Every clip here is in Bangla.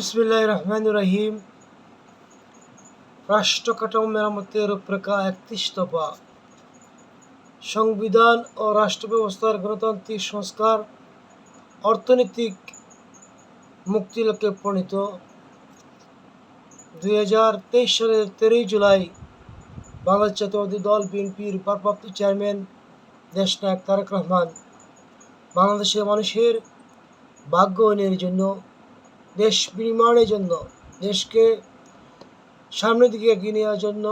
বিসমিল্লাহ রহমান রহিম। রাষ্ট্র মেরামতের রূপরেখা একত্রিশ দফা সংবিধান ও রাষ্ট্র ব্যবস্থার গণতান্ত্রিক সংস্কার, অর্থনৈতিক মুক্তি লক্ষ্যে প্রণীত। দুই হাজার তেইশ সালের তেরোই জুলাই বাংলাদেশ জাতীয়বাদী দল বিএনপির ভারপ্রাপ্ত চেয়ারম্যান দেশনায়ক তারেক রহমান বাংলাদেশের মানুষের ভাগ্য উন্নয়নের জন্য দেশ বিনির্মাণের জন্য, দেশকে সামনের দিকে এগিয়ে নেওয়ার জন্য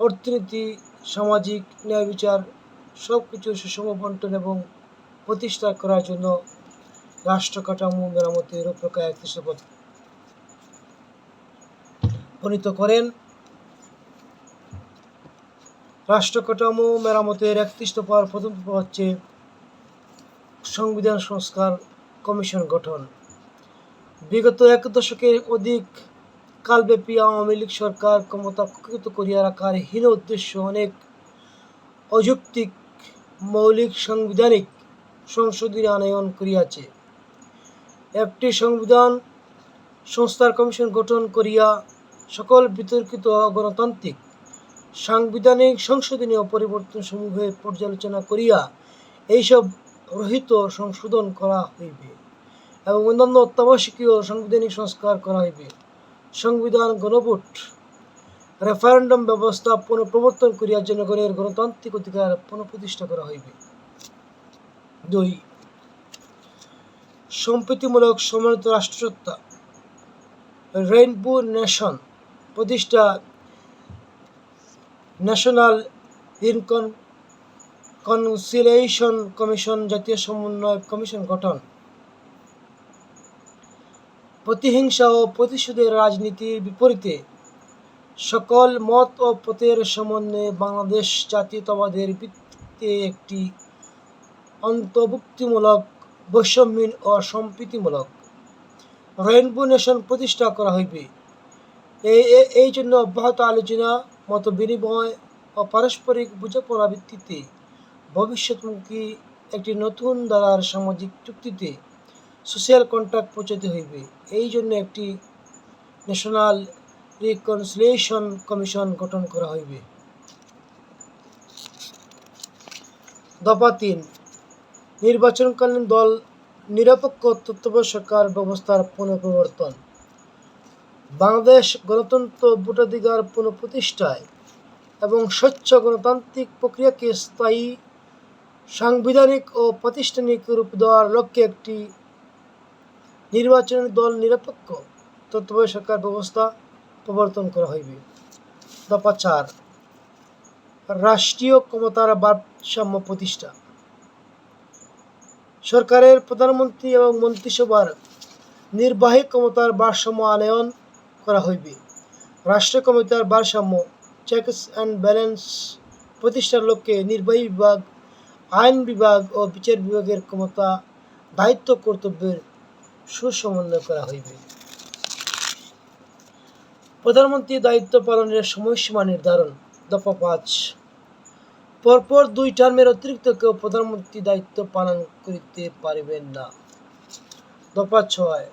অর্থনীতি, সামাজিক ন্যায় বিচার সব কিছু সুষম বন্টন এবং প্রতিষ্ঠা করার জন্য রাষ্ট্র কাঠামো মেরামতের রূপরেখা একত্রিশ প্রণীত করেন। রাষ্ট্র কাঠামো মেরামতের একত্রিশ দফার প্রথম হচ্ছে সংবিধান সংস্কার কমিশন গঠন। বিগত এক দশকের অধিক কালব্যাপী আওয়ামী লীগ সরকার ক্ষমতা কুক্ষিগত করিয়া রাখার হীন উদ্দেশ্য অনেক অযৌক্তিক মৌলিক সাংবিধানিক সংশোধনী আনয়ন করিয়াছে। একটি সংবিধান সংস্থার কমিশন গঠন করিয়া সকল বিতর্কিত গণতান্ত্রিক, সাংবিধানিক সংশোধনীয় ও পরিবর্তন সমূহে পর্যালোচনা করিয়া এইসব রহিত সংশোধন করা হইবে। এবং অন্যান্য অত্যাবশ্যকীয় সাংবিধানিক সংস্কার করা হইবে। সংবিধান গণভোট। রেফারেন্ডাম ব্যবস্থা পুনঃপ্রবর্তন করিয়া জনগণের গণতান্ত্রিক অধিকার পুনঃপ্রতিষ্ঠা করা হইবে। দুই, সম্প্রীতিমূলক সম্মানিত রাষ্ট্রসত্তা। রেইনবো নেশন প্রতিষ্ঠা ন্যাশনাল ইনকন কনসিলেশন কমিশন জাতীয় সমন্বয় কমিশন গঠন। প্রতিহিংসা ও প্রতিশোধের রাজনীতির বিপরীতে, সকল মত ও পথের সমন্বয়ে বাংলাদেশ জাতীয়তাবাদের ভিত্তিতে একটি অন্তর্ভুক্তিমূলক, বৈষম্যহীন ও সম্প্রীতিমূলক রেইনবো নেশন প্রতিষ্ঠা করা হইবে। এই এই জন্য অব্যাহত আলোচনা মত বিনিময় ও পারস্পরিক বোঝাপড়া ভিত্তিতে ভবিষ্যৎমুখী একটি নতুন ধারার সামাজিক চুক্তিতে সোশ্যাল কন্ট্রাক্ট পৌঁছাতে হইবে। এই জন্য একটি ন্যাশনাল রিকনসিলিয়েশন কমিশন গঠন করা হইবে। দফা তিন, নির্বাচনকালীন দল নিরপেক্ষ তত্ত্বাবধায়ক সরকার ব্যবস্থার পুনঃপ্রবর্তন। বাংলাদেশ গণতন্ত্র ভোটাধিকার পুনঃপ্রতিষ্ঠায় এবং স্বচ্ছ গণতান্ত্রিক প্রক্রিয়াকে স্থায়ী সাংবিধানিক ও প্রাতিষ্ঠানিক রূপ দেওয়ার লক্ষ্যে একটি নির্বাচনী দল নিরপেক্ষ তত্ত্বাবধায়ক সরকার ব্যবস্থা প্রবর্তন করা হইবে। দফা চার, রাষ্ট্রীয় ক্ষমতার ভারসাম্য প্রতিষ্ঠা। সরকারের প্রধানমন্ত্রী এবং মন্ত্রিসভার নির্বাহী ক্ষমতার ভারসাম্য আনয়ন করা হইবে। রাষ্ট্র ক্ষমতার ভারসাম্য চেকস অ্যান্ড ব্যালেন্স প্রতিষ্ঠার লক্ষ্যে নির্বাহী বিভাগ, আইন বিভাগ ও বিচার বিভাগের ক্ষমতা, দায়িত্ব, কর্তব্যের সুসমন্বয় করা হইবে। প্রধানমন্ত্রী দায়িত্ব পালনের সময়সীমা নির্ধারণ, দফা পাঁচ। পরপর দুই টার্মের অতিরিক্ত কেউ প্রধানমন্ত্রী দায়িত্ব পালন করিতে পারিবেন না। দফা ছয়,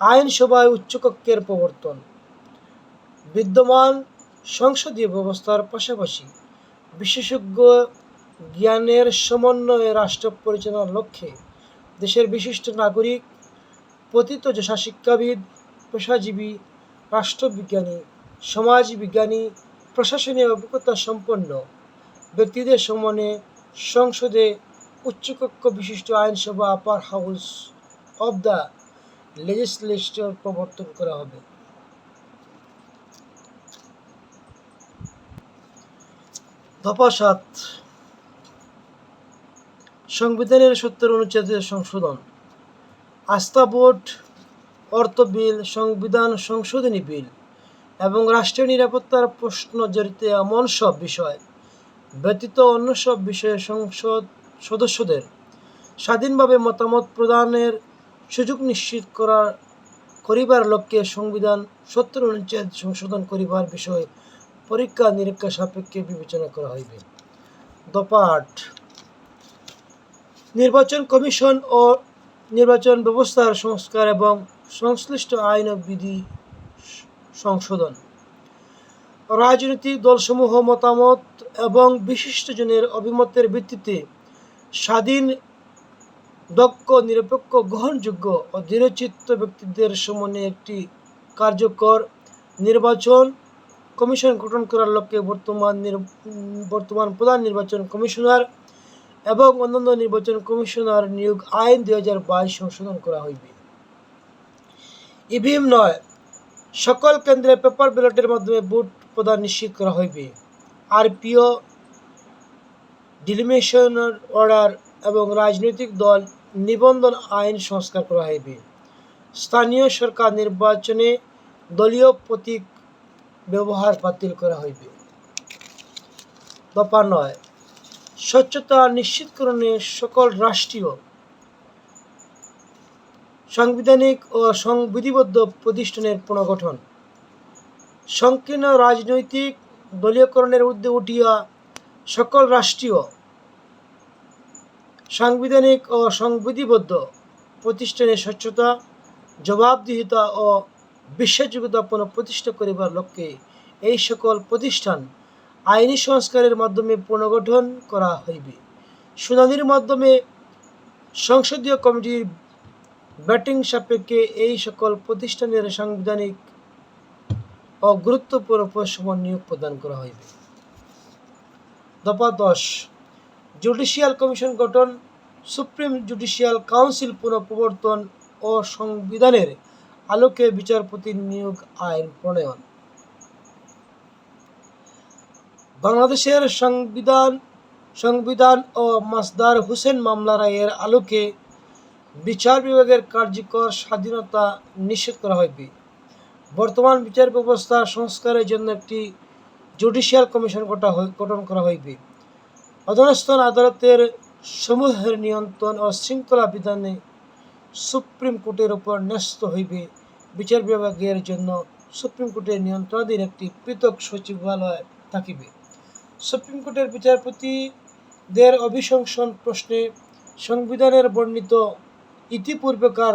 আইনসভায় উচ্চকক্ষের প্রবর্তন। বিদ্যমান সংসদীয় ব্যবস্থার পাশাপাশি বিশেষজ্ঞ জ্ঞানের সমন্বয়ে রাষ্ট্র পরিচালনার লক্ষ্যে দেশের বিশিষ্ট নাগরিক, পতিত যশা শিক্ষাবিদ, পেশাজীবী, রাষ্ট্রবিজ্ঞানী, সমাজবিজ্ঞানী, প্রশাসনীয় অভিজ্ঞতা সম্পন্ন ব্যক্তিদের সমন্বয়ে সংসদে উচ্চকক্ষ বিশিষ্ট আইনসভা, upper house of the legislature প্রবর্তন করা হবে। দফা সাত সংবিধানের সত্তর অনুচ্ছেদের সংশোধন। আস্থা ভোট অর্থ বিল, সংবিধান সংশোধনী বিল এবং রাষ্ট্রীয় নিরাপত্তার প্রশ্ন জড়িত এমন সব বিষয় ব্যতীত অন্য সব বিষয়ে সংসদ সদস্যদের স্বাধীনভাবে মতামত প্রদানের সুযোগ নিশ্চিত করার, করিবার লক্ষ্যে সংবিধান সত্তর অনুচ্ছেদ সংশোধন করিবার বিষয়ে পরীক্ষা নিরীক্ষা সাপেক্ষে বিবেচনা করা হইবে। দফা আট নির্বাচন কমিশন ও নির্বাচন ব্যবস্থার সংস্কার এবং সংশ্লিষ্ট আইন ও বিধি সংশোধন। রাজনৈতিক দলসমূহ মতামত এবং বিশিষ্টজনের অভিমতের ভিত্তিতে স্বাধীন, দক্ষ, নিরপেক্ষ, গ্রহণযোগ্য ও দৃঢ়চিত্ত ব্যক্তিদের সমন্বয়ে একটি কার্যকর নির্বাচন কমিশন গঠন করার লক্ষ্যে বর্তমান বর্তমান প্রধান নির্বাচন কমিশনার এবং অন্যান্য নির্বাচন কমিশনার নিয়োগ আইন দুই হাজার বাইশ সংশোধন করা হইবে। ইভিএম নয়, সকল কেন্দ্রে পেপার ব্যালটের মাধ্যমে ভোট প্রদান নিশ্চিত করা হইবে। আর পিও ডিলিমিশনের অর্ডার এবং রাজনৈতিক দল নিবন্ধন আইন সংস্কার করা হইবে। স্থানীয় সরকার নির্বাচনে দলীয় প্রতীক ব্যবহার বাতিল করা হইবে। দফা নয় স্বচ্ছতা নিশ্চিতকরণে সকল রাষ্ট্রীয়, সাংবিধানিক ও সংবিধিবদ্ধ প্রতিষ্ঠানের পুনর্গঠন। সংকীর্ণ রাজনৈতিক দলীয়করণের ঊর্ধ্বে উঠিয়া সকল রাষ্ট্রীয়, সাংবিধানিক ও সংবিধিবদ্ধ প্রতিষ্ঠানের স্বচ্ছতা, জবাবদিহিতা ও বিশ্বাসযোগ্যতা পুনঃপ্রতিষ্ঠা করিবার লক্ষ্যে এই সকল প্রতিষ্ঠান আইনি সংস্কারের মাধ্যমে পুনর্গঠন করা হইবে। শুনানির মাধ্যমে সংসদীয় কমিটির ব্যাটিং সাপেক্ষে এই সকল প্রতিষ্ঠানের সাংবিধানিক ও গুরুত্বপূর্ণ পরিষেবা নিয়োগ প্রদান করা হইবে। দফা দশ, জুডিশিয়াল কমিশন গঠন, সুপ্রিম জুডিশিয়াল কাউন্সিল পুনঃপ্রবর্তন ও সংবিধানের আলোকে বিচারপতি নিয়োগ আইন প্রণয়ন। বাংলাদেশের সংবিধান সংবিধান ও মাসদার হোসেন মামলা রায়ের আলোকে বিচার বিভাগের কার্যকর স্বাধীনতা নিশ্চিত করা হইবে বর্তমান বিচার ব্যবস্থা সংস্কারের জন্য একটি জুডিশিয়াল কমিশন গঠা গঠন করা হইবে। অধস্তন আদালতের সমূহের নিয়ন্ত্রণ ও শৃঙ্খলা বিধানে সুপ্রিম কোর্টের উপর ন্যস্ত হইবে। বিচার বিভাগের জন্য সুপ্রিম কোর্টের নিয়ন্ত্রণাধীন একটি পৃথক সচিবালয় থাকিবে। সুপ্রিম কোর্টের বিচারপতিদের অভিশংসন প্রশ্নে সংবিধানের বর্ণিত ইতিপূর্বেকার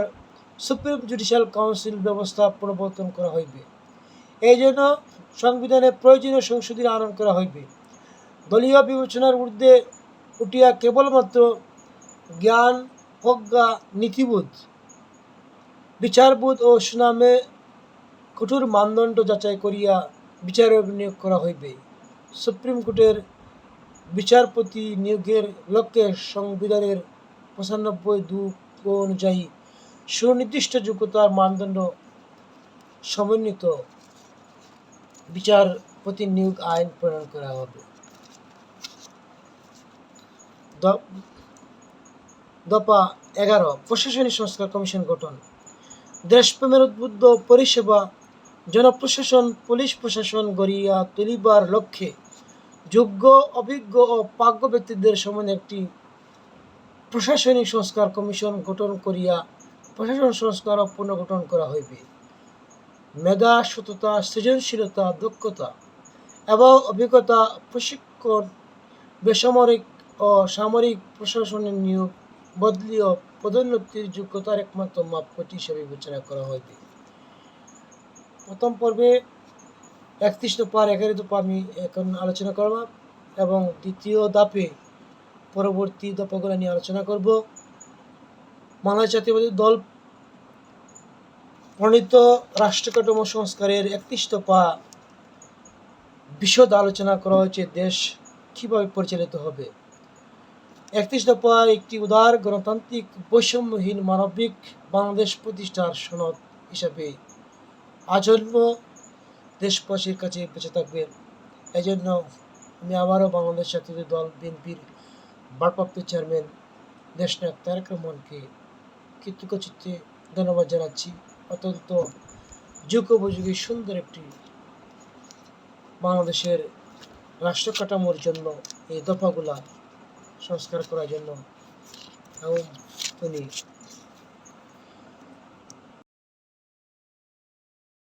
সুপ্রিম জুডিশিয়াল কাউন্সিল ব্যবস্থা প্রবর্তন করা হইবে। এই জন্য সংবিধানে প্রয়োজনীয় সংশোধনী আনয়ন করা হইবে। দলীয় বিবেচনার ঊর্ধ্বে উঠিয়া কেবলমাত্র জ্ঞান, প্রজ্ঞা, নীতিবোধ, বিচারবোধ ও সুনামে কঠোর মানদণ্ড যাচাই করিয়া বিচারক নিয়োগ করা হইবে। সুপ্রিম কোর্টের বিচারপতি নিয়োগের লক্ষ্যে সংবিধানের পঁচানব্বই দু অনুযায়ী সুনির্দিষ্ট যোগ্যতার মানদণ্ড সমন্বিত বিচারপতি নিয়োগ আইন প্রণয়ন করা হবে। দফা এগারো, প্রশাসনিক সংস্কার কমিশন গঠন। দেশপ্রেমের উদ্বুদ্ধ পরিষেবা জনপ্রশাসন, পুলিশ প্রশাসন গড়িয়া তুলিবার লক্ষ্যে যোগ্য, অভিজ্ঞ ও পাগ্য ব্যক্তিদের সমান একটি প্রশাসনিক সংস্কার কমিশন গঠন করিয়া প্রশাসন সংস্কার পুনর্গঠন করা হইবে। মেধা, সততা, সৃজনশীলতা, দক্ষতা এবং অভিজ্ঞতা, প্রশিক্ষণ, বেসামরিক ও সামরিক প্রশাসনের নিয়োগ বদলি ও পদোন্নতির যোগ্যতার একমাত্র মাপকাঠি হিসেবে বিবেচনা করা হইবে। প্রথম পর্বে একত্রিশ দফার এগারো দফা আমি এখন আলোচনা করব এবং দ্বিতীয় দাপে পরবর্তী দফাগুলো নিয়ে আলোচনা করব। বাংলাদেশ জাতীয়বাদী দল প্রণীত রাষ্ট্র কাঠামো সংস্কারের একত্রিশ দফা বিশদ আলোচনা করা হয়েছে, দেশ কীভাবে পরিচালিত হবে? একত্রিশ দফা একটি উদার গণতান্ত্রিক বৈষম্যহীন মানবিক বাংলাদেশ প্রতিষ্ঠার সনদ হিসাবে আজন্ম দেশবাসীর কাছে বেঁচে থাকবেন এই জন্য আমি আবারও বাংলাদেশ জাতীয় দল বিএনপির ভারপ্রাপ্ত চেয়ারম্যান দেশনায়ক তারেক রহমানকে কৃতজ্ঞচিত্তে ধন্যবাদ জানাচ্ছি। অত্যন্ত যুগোপযোগী সুন্দর একটি বাংলাদেশের রাষ্ট্র কাঠামোর জন্য এই দফাগুলা সংস্কার করার জন্য এবং উনি